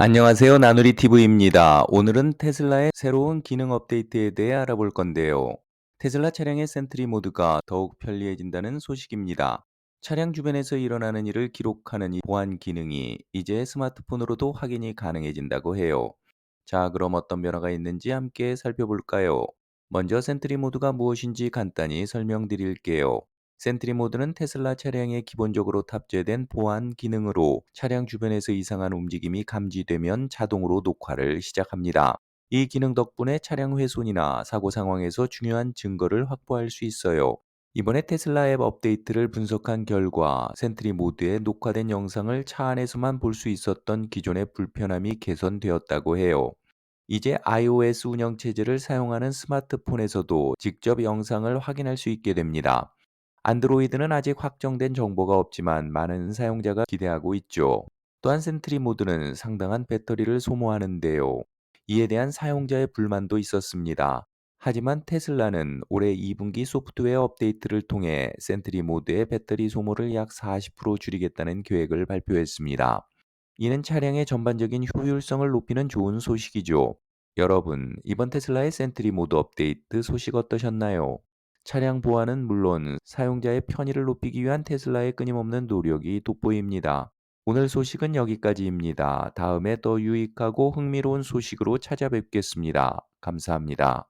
안녕하세요. 나누리 TV입니다. 오늘은 테슬라의 새로운 기능 업데이트에 대해 알아볼 건데요. 테슬라 차량의 센트리 모드가 더욱 편리해진다는 소식입니다. 차량 주변에서 일어나는 일을 기록하는 이 보안 기능이 이제 스마트폰으로도 확인이 가능해진다고 해요. 자, 그럼 어떤 변화가 있는지 함께 살펴볼까요? 먼저 센트리 모드가 무엇인지 간단히 설명드릴게요. 센트리 모드는 테슬라 차량에 기본적으로 탑재된 보안 기능으로 차량 주변에서 이상한 움직임이 감지되면 자동으로 녹화를 시작합니다. 이 기능 덕분에 차량 훼손이나 사고 상황에서 중요한 증거를 확보할 수 있어요. 이번에 테슬라 앱 업데이트를 분석한 결과 센트리 모드에 녹화된 영상을 차 안에서만 볼 수 있었던 기존의 불편함이 개선되었다고 해요. 이제 iOS 운영체제를 사용하는 스마트폰에서도 직접 영상을 확인할 수 있게 됩니다. 안드로이드는 아직 확정된 정보가 없지만 많은 사용자가 기대하고 있죠. 또한 센트리 모드는 상당한 배터리를 소모하는데요. 이에 대한 사용자의 불만도 있었습니다. 하지만 테슬라는 올해 2분기 소프트웨어 업데이트를 통해 센트리 모드의 배터리 소모를 약 40% 줄이겠다는 계획을 발표했습니다. 이는 차량의 전반적인 효율성을 높이는 좋은 소식이죠. 여러분, 이번 테슬라의 센트리 모드 업데이트 소식 어떠셨나요? 차량 보안은 물론 사용자의 편의를 높이기 위한 테슬라의 끊임없는 노력이 돋보입니다. 오늘 소식은 여기까지입니다. 다음에 더 유익하고 흥미로운 소식으로 찾아뵙겠습니다. 감사합니다.